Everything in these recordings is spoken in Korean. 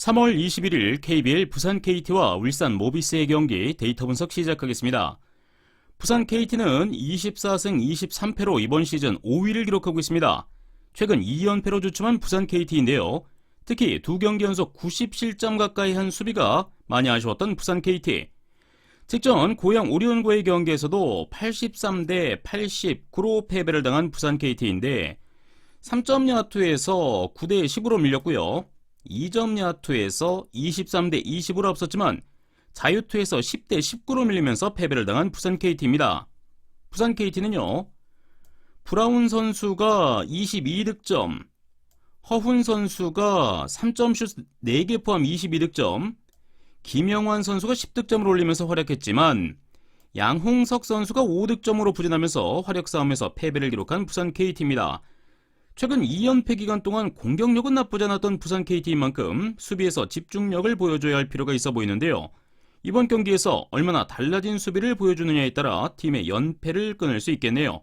3월 21일 KBL 부산 KT와 울산 모비스의 경기 데이터 분석 시작하겠습니다. 부산 KT는 24승 23패로 이번 시즌 5위를 기록하고 있습니다. 최근 2연패로 주춤한 부산 KT인데요. 특히 두 경기 연속 90실점 가까이 한 수비가 많이 아쉬웠던 부산 KT. 직전 고향 오리온과의 경기에서도 83대 89로 패배를 당한 부산 KT인데 3점 야투에서 9대 10으로 밀렸고요. 2점 야투에서 23대 20으로 앞섰지만 자유투에서 10대 19로 밀리면서 패배를 당한 부산 KT입니다. 부산 KT는요. 브라운 선수가 22득점, 허훈 선수가 3점슛 4개 포함 22득점, 김영환 선수가 10득점을 올리면서 활약했지만 양홍석 선수가 5득점으로 부진하면서 활약 싸움에서 패배를 기록한 부산 KT입니다. 최근 2연패 기간 동안 공격력은 나쁘지 않았던 부산 KT인 만큼 수비에서 집중력을 보여줘야 할 필요가 있어 보이는데요. 이번 경기에서 얼마나 달라진 수비를 보여주느냐에 따라 팀의 연패를 끊을 수 있겠네요.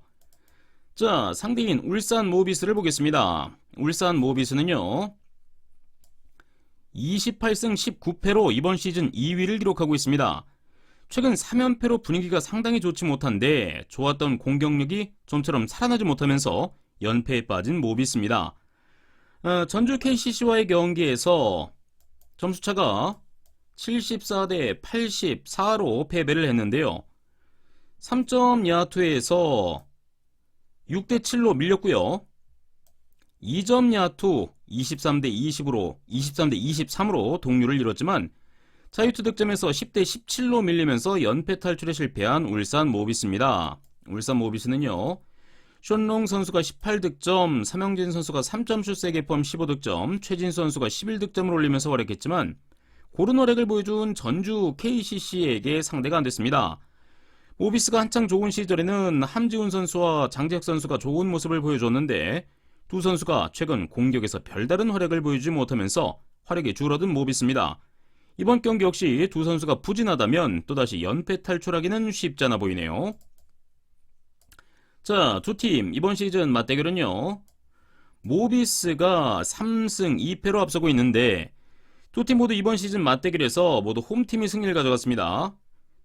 자, 상대인 울산 모비스를 보겠습니다. 울산 모비스는요. 28승 19패로 이번 시즌 2위를 기록하고 있습니다. 최근 3연패로 분위기가 상당히 좋지 못한데 좋았던 공격력이 좀처럼 살아나지 못하면서 연패에 빠진 모비스입니다. 어, 전주 KCC와의 경기에서 점수차가 74대 84로 패배를 했는데요. 3점 야투에서 6대 7로 밀렸고요. 2점 야투 23대 20으로 23대 23으로 동률을 이뤘지만 자유투 득점에서 10대 17로 밀리면서 연패 탈출에 실패한 울산 모비스입니다. 울산 모비스는요. 션롱 선수가 18득점, 삼영진 선수가 3점슛 3개 포함 15득점, 최진 선수가 11득점을 올리면서 활약했지만 고른 활약을 보여준 전주 KCC에게 상대가 안 됐습니다. 모비스가 한창 좋은 시절에는 함지훈 선수와 장재혁 선수가 좋은 모습을 보여줬는데 두 선수가 최근 공격에서 별다른 활약을 보여주지 못하면서 활약이 줄어든 모비스입니다. 이번 경기 역시 두 선수가 부진하다면 또다시 연패 탈출하기는 쉽지 않아 보이네요. 자, 두 팀 이번 시즌 맞대결은요. 모비스가 3승 2패로 앞서고 있는데 두 팀 모두 이번 시즌 맞대결에서 모두 홈팀이 승리를 가져갔습니다.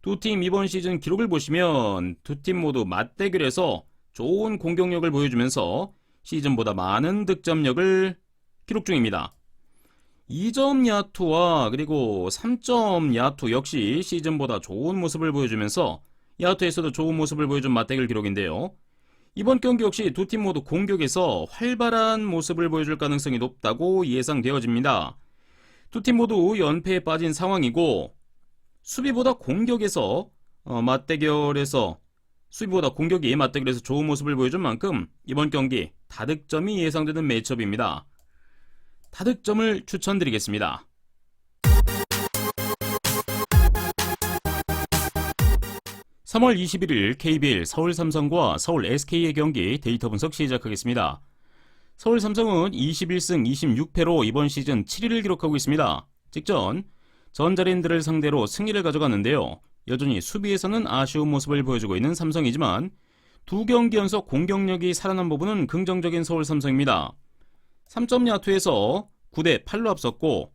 두 팀 이번 시즌 기록을 보시면 두 팀 모두 맞대결에서 좋은 공격력을 보여주면서 시즌보다 많은 득점력을 기록 중입니다. 2점 야투와 그리고 3점 야투 역시 시즌보다 좋은 모습을 보여주면서 야투에서도 좋은 모습을 보여준 맞대결 기록인데요. 이번 경기 역시 두 팀 모두 공격에서 활발한 모습을 보여줄 가능성이 높다고 예상되어집니다. 두 팀 모두 연패에 빠진 상황이고 수비보다 공격에서 어, 맞대결에서 수비보다 공격이 맞대결에서 좋은 모습을 보여준 만큼 이번 경기 다득점이 예상되는 매첩입니다. 다득점을 추천드리겠습니다. (3월 21일) KBL 서울 삼성과 서울 SK의 경기 데이터 분석 시작하겠습니다. 서울 삼성은 21승 26패로 이번 시즌 7위를 기록하고 있습니다. 직전 전자랜드를 상대로 승리를 가져갔는데요. 여전히 수비에서는 아쉬운 모습을 보여주고 있는 삼성이지만 두 경기 연속 공격력이 살아난 부분은 긍정적인 서울 삼성입니다. 3점 야투에서 9대 8로 앞섰고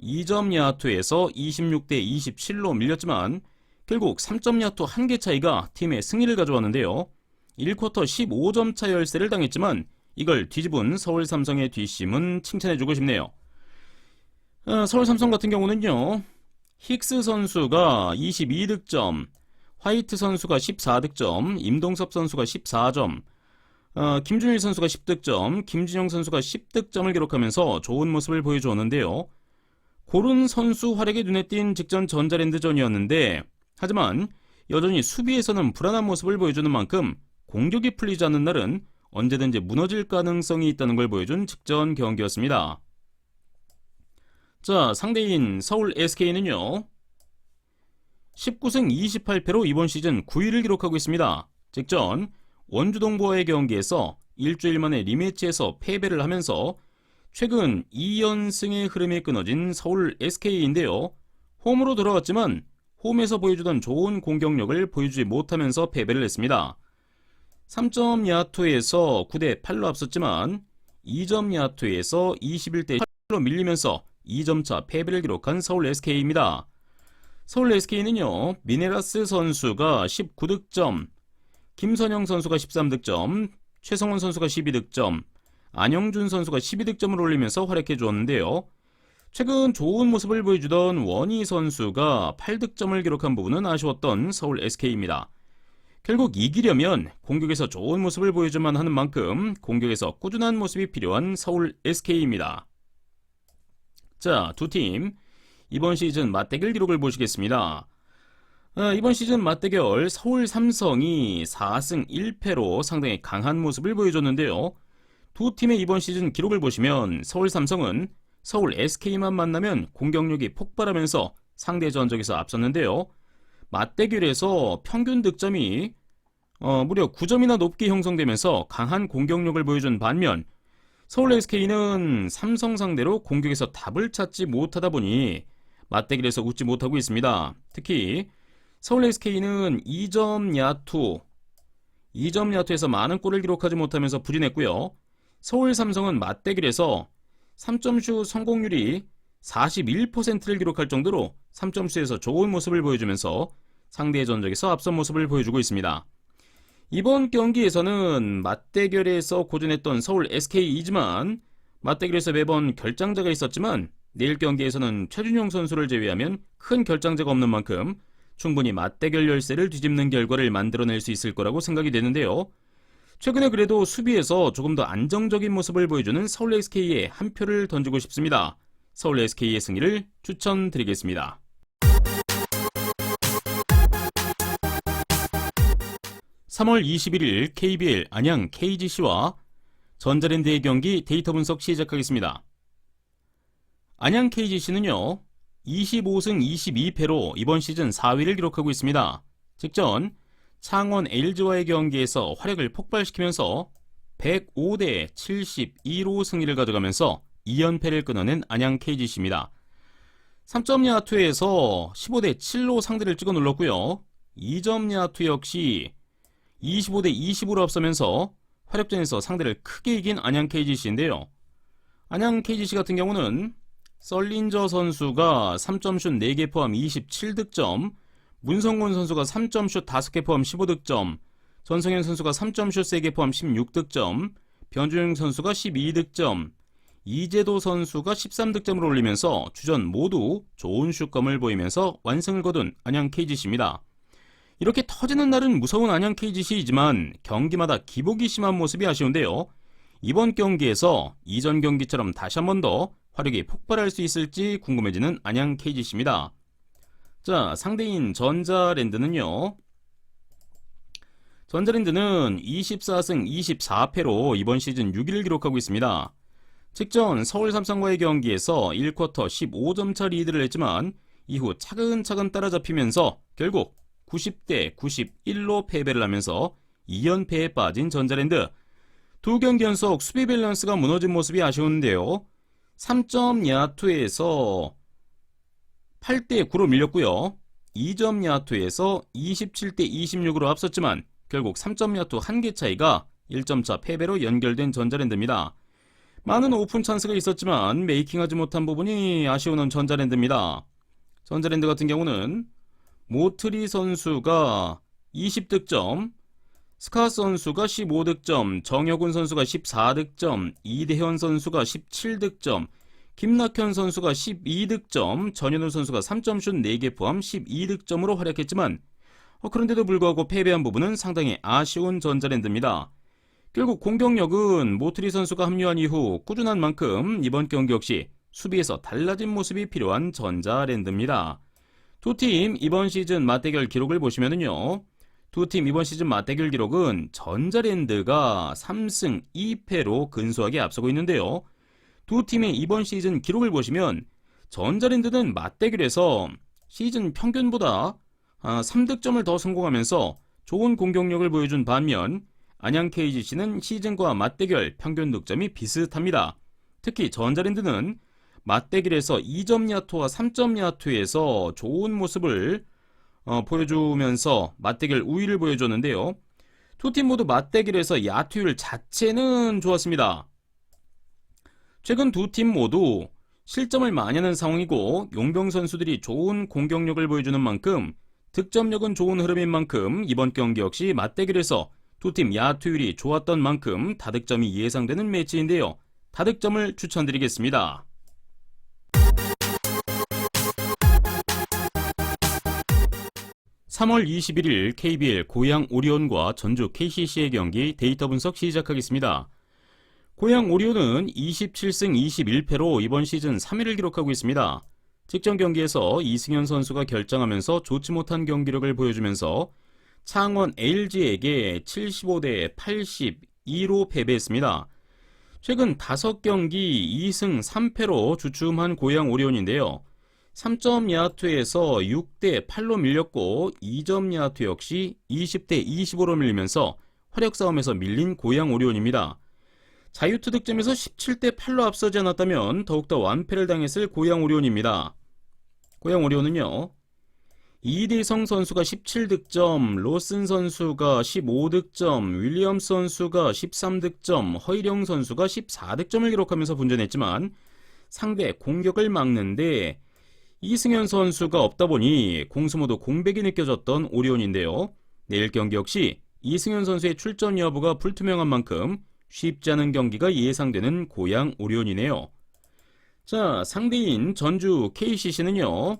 2점 야투에서 26대 27로 밀렸지만 결국 3점 야투 한 개 차이가 팀의 승리를 가져왔는데요. 1쿼터 15점 차 열세를 당했지만 이걸 뒤집은 서울 삼성의 뒷심은 칭찬해주고 싶네요. 어, 서울 삼성 같은 경우는요. 힉스 선수가 22득점, 화이트 선수가 14득점, 임동섭 선수가 14점, 어, 김준일 선수가 10득점, 김진영 선수가 10득점을 기록하면서 좋은 모습을 보여주었는데요. 고른 선수 활약에 눈에 띈 직전 전자랜드전이었는데 하지만 여전히 수비에서는 불안한 모습을 보여주는 만큼 공격이 풀리지 않는 날은 언제든지 무너질 가능성이 있다는 걸 보여준 직전 경기였습니다. 자, 상대인 서울 SK는요. 19승 28패로 이번 시즌 9위를 기록하고 있습니다. 직전 원주동부와의 경기에서 일주일 만에 리매치에서 패배를 하면서 최근 2연승의 흐름이 끊어진 서울 SK인데요. 홈으로 돌아왔지만 홈에서 보여주던 좋은 공격력을 보여주지 못하면서 패배를 했습니다. 3점 야투에서 9대 8로 앞섰지만 2점 야투에서 21대 8로 밀리면서 2점차 패배를 기록한 서울 SK입니다. 서울 SK는요, 미네라스 선수가 19득점, 김선영 선수가 13득점, 최성원 선수가 12득점, 안영준 선수가 12득점을 올리면서 활약해 주었는데요. 최근 좋은 모습을 보여주던 원희 선수가 8득점을 기록한 부분은 아쉬웠던 서울 SK입니다. 결국 이기려면 공격에서 좋은 모습을 보여줘만 하는 만큼 공격에서 꾸준한 모습이 필요한 서울 SK입니다. 자, 두 팀 이번 시즌 맞대결 기록을 보시겠습니다. 아, 이번 시즌 맞대결 서울 삼성이 4승 1패로 상당히 강한 모습을 보여줬는데요. 두 팀의 이번 시즌 기록을 보시면 서울 삼성은 서울 SK만 만나면 공격력이 폭발하면서 상대 전적에서 앞섰는데요. 맞대결에서 평균 득점이 어, 무려 9점이나 높게 형성되면서 강한 공격력을 보여준 반면 서울 SK는 삼성 상대로 공격에서 답을 찾지 못하다 보니 맞대결에서 웃지 못하고 있습니다. 특히 서울 SK는 2점 야투, 2점 야투에서 많은 골을 기록하지 못하면서 부진했고요. 서울 삼성은 맞대결에서 3점슛 성공률이 41%를 기록할 정도로 3점슛에서 좋은 모습을 보여주면서 상대의 전적에서 앞선 모습을 보여주고 있습니다. 이번 경기에서는 맞대결에서 고전했던 서울 SK이지만 맞대결에서 매번 결장자가 있었지만 내일 경기에서는 최준용 선수를 제외하면 큰 결장자가 없는 만큼 충분히 맞대결 열세를 뒤집는 결과를 만들어낼 수 있을 거라고 생각이 되는데요. 최근에 그래도 수비에서 조금 더 안정적인 모습을 보여주는 서울 SK에 한 표를 던지고 싶습니다. 서울 SK의 승리를 추천드리겠습니다. 3월 21일 KBL 안양 KGC와 전자랜드의 경기 데이터 분석 시작하겠습니다. 안양 KGC는요, 25승 22패로 이번 시즌 4위를 기록하고 있습니다. 직전 창원 LG와의 경기에서 활약을 폭발시키면서 105대 72로 승리를 가져가면서 2연패를 끊어낸 안양 KGC입니다. 3점 야투에서 15대 7로 상대를 찍어 눌렀고요. 2점 야투 역시 25대 20으로 앞서면서 화력전에서 상대를 크게 이긴 안양 KGC인데요. 안양 KGC 같은 경우는 썰린저 선수가 3점슛 4개 포함 27득점, 문성곤 선수가 3점슛 5개 포함 15득점, 전성현 선수가 3점슛 3개 포함 16득점, 변주영 선수가 12득점, 이재도 선수가 13득점을 올리면서 주전 모두 좋은 슛감을 보이면서 완승을 거둔 안양 KGC입니다. 이렇게 터지는 날은 무서운 안양 KGC이지만 경기마다 기복이 심한 모습이 아쉬운데요. 이번 경기에서 이전 경기처럼 다시 한 번 더 화력이 폭발할 수 있을지 궁금해지는 안양 KGC입니다. 자, 상대인 전자랜드는요. 전자랜드는 24승 24패로 이번 시즌 6위를 기록하고 있습니다. 직전 서울 삼성과의 경기에서 1쿼터 15점 차 리드를 했지만 이후 차근차근 따라잡히면서 결국 90대 91로 패배를 하면서 2연패에 빠진 전자랜드. 두 경기 연속 수비 밸런스가 무너진 모습이 아쉬운데요. 3점 야투에서 8대 9로 밀렸고요. 2점 야투에서 27대 26으로 앞섰지만 결국 3점 야투 한 개 차이가 1점 차 패배로 연결된 전자랜드입니다. 많은 오픈 찬스가 있었지만 메이킹하지 못한 부분이 아쉬운 전자랜드입니다. 전자랜드 같은 경우는 모트리 선수가 20득점, 스카 선수가 15득점, 정혁훈 선수가 14득점, 이대현 선수가 17득점, 김낙현 선수가 12득점, 전현우 선수가 3점슛 4개 포함 12득점으로 활약했지만 어, 그런데도 불구하고 패배한 부분은 상당히 아쉬운 전자랜드입니다. 결국 공격력은 모트리 선수가 합류한 이후 꾸준한 만큼 이번 경기 역시 수비에서 달라진 모습이 필요한 전자랜드입니다. 두 팀 이번 시즌 맞대결 기록을 보시면은요. 두 팀 이번 시즌 맞대결 기록은 전자랜드가 3승 2패로 근소하게 앞서고 있는데요. 두 팀의 이번 시즌 기록을 보시면 전자랜드는 맞대결에서 시즌 평균보다 3득점을 더 성공하면서 좋은 공격력을 보여준 반면 안양 KGC는 시즌과 맞대결 평균 득점이 비슷합니다. 특히 전자랜드는 맞대결에서 2점 야투와 3점 야투에서 좋은 모습을 어, 보여주면서 맞대결 우위를 보여줬는데요. 두 팀 모두 맞대결에서 야투율 자체는 좋았습니다. 최근 두 팀 모두 실점을 많이 하는 상황이고 용병 선수들이 좋은 공격력을 보여주는 만큼 득점력은 좋은 흐름인 만큼 이번 경기 역시 맞대결에서 두 팀 야투율이 좋았던 만큼 다득점이 예상되는 매치인데요. 다득점을 추천드리겠습니다. 3월 21일 KBL 고양 오리온과 전주 KCC의 경기 데이터 분석 시작하겠습니다. 고양 오리온은 27승 21패로 이번 시즌 3위를 기록하고 있습니다. 직전 경기에서 이승현 선수가 결정하면서 좋지 못한 경기력을 보여주면서 창원 LG에게 75대 82로 패배했습니다. 최근 5경기 2승 3패로 주춤한 고양 오리온인데요. 3점 야투에서 6대 8로 밀렸고 2점 야투 역시 20대 25로 밀리면서 화력 싸움에서 밀린 고양 오리온입니다. 자유투 득점에서 17대 8로 앞서지 않았다면 더욱더 완패를 당했을 고양 오리온입니다. 고양 오리온은요. 이대성 선수가 17득점, 로슨 선수가 15득점, 윌리엄 선수가 13득점, 허일영 선수가 14득점을 기록하면서 분전했지만 상대 공격을 막는데 이승현 선수가 없다 보니 공수 모두 공백이 느껴졌던 오리온인데요. 내일 경기 역시 이승현 선수의 출전 여부가 불투명한 만큼 쉽지 않은 경기가 예상되는 고양 오리온이네요. 자, 상대인 전주 KCC는요.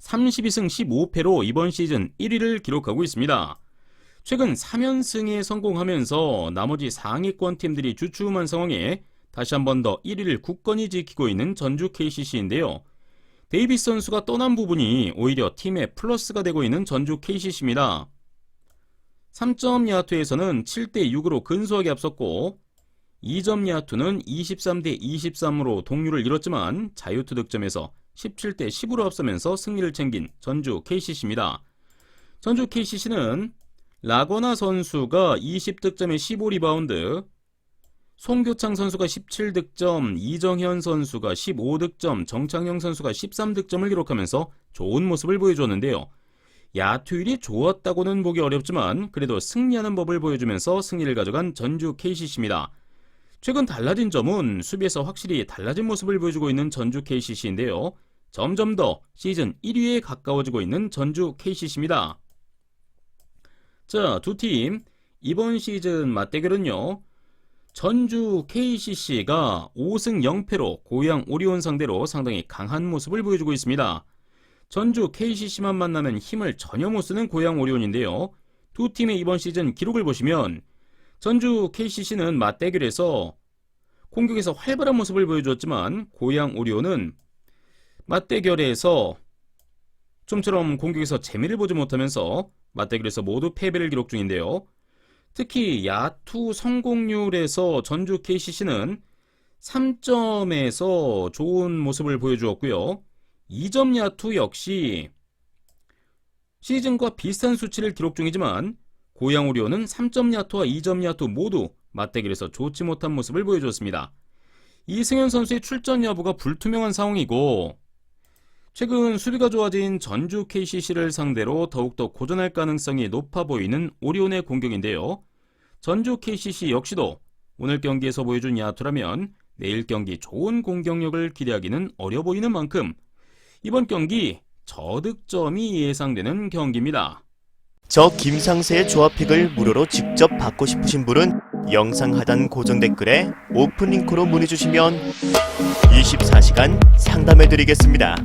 32승 15패로 이번 시즌 1위를 기록하고 있습니다. 최근 3연승에 성공하면서 나머지 상위권 팀들이 주춤한 상황에 다시 한 번 더 1위를 굳건히 지키고 있는 전주 KCC인데요. 데이비스 선수가 떠난 부분이 오히려 팀의 플러스가 되고 있는 전주 KCC입니다. 3점 야투에서는 7대 6으로 근소하게 앞섰고 2점 야투는 23대 23으로 동률을 이뤘지만 자유투 득점에서 17대 10으로 앞서면서 승리를 챙긴 전주 KCC입니다. 전주 KCC는 라거나 선수가 20득점에 15리바운드, 송교창 선수가 17득점, 이정현 선수가 15득점, 정창영 선수가 13득점을 기록하면서 좋은 모습을 보여줬는데요. 야투율이 좋았다고는 보기 어렵지만 그래도 승리하는 법을 보여주면서 승리를 가져간 전주 KCC입니다. 최근 달라진 점은 수비에서 확실히 달라진 모습을 보여주고 있는 전주 KCC인데요. 점점 더 시즌 1위에 가까워지고 있는 전주 KCC입니다. 자, 두 팀 이번 시즌 맞대결은요. 전주 KCC가 5승 0패로 고양 오리온 상대로 상당히 강한 모습을 보여주고 있습니다. 전주 KCC만 만나면 힘을 전혀 못 쓰는 고양 오리온인데요. 두 팀의 이번 시즌 기록을 보시면 전주 KCC는 맞대결에서 공격에서 활발한 모습을 보여주었지만 고양 오리온은 맞대결에서 좀처럼 공격에서 재미를 보지 못하면서 맞대결에서 모두 패배를 기록 중인데요. 특히 야투 성공률에서 전주 KCC는 3점에서 좋은 모습을 보여주었고요. 2점 야투 역시 시즌과 비슷한 수치를 기록 중이지만 고양 오리온은 3점 야투와 2점 야투 모두 맞대결에서 좋지 못한 모습을 보여주었습니다. 이승현 선수의 출전 여부가 불투명한 상황이고 최근 수비가 좋아진 전주 KCC를 상대로 더욱더 고전할 가능성이 높아 보이는 오리온의 공격인데요. 전주 KCC 역시도 오늘 경기에서 보여준 야투라면 내일 경기 좋은 공격력을 기대하기는 어려 보이는 만큼 이번 경기 저득점이 예상되는 경기입니다. 저 김상세의 조합픽을 무료로 직접 받고 싶으신 분은 영상 하단 고정 댓글에 오픈 링크로 문의 주시면 24시간 상담해 드리겠습니다.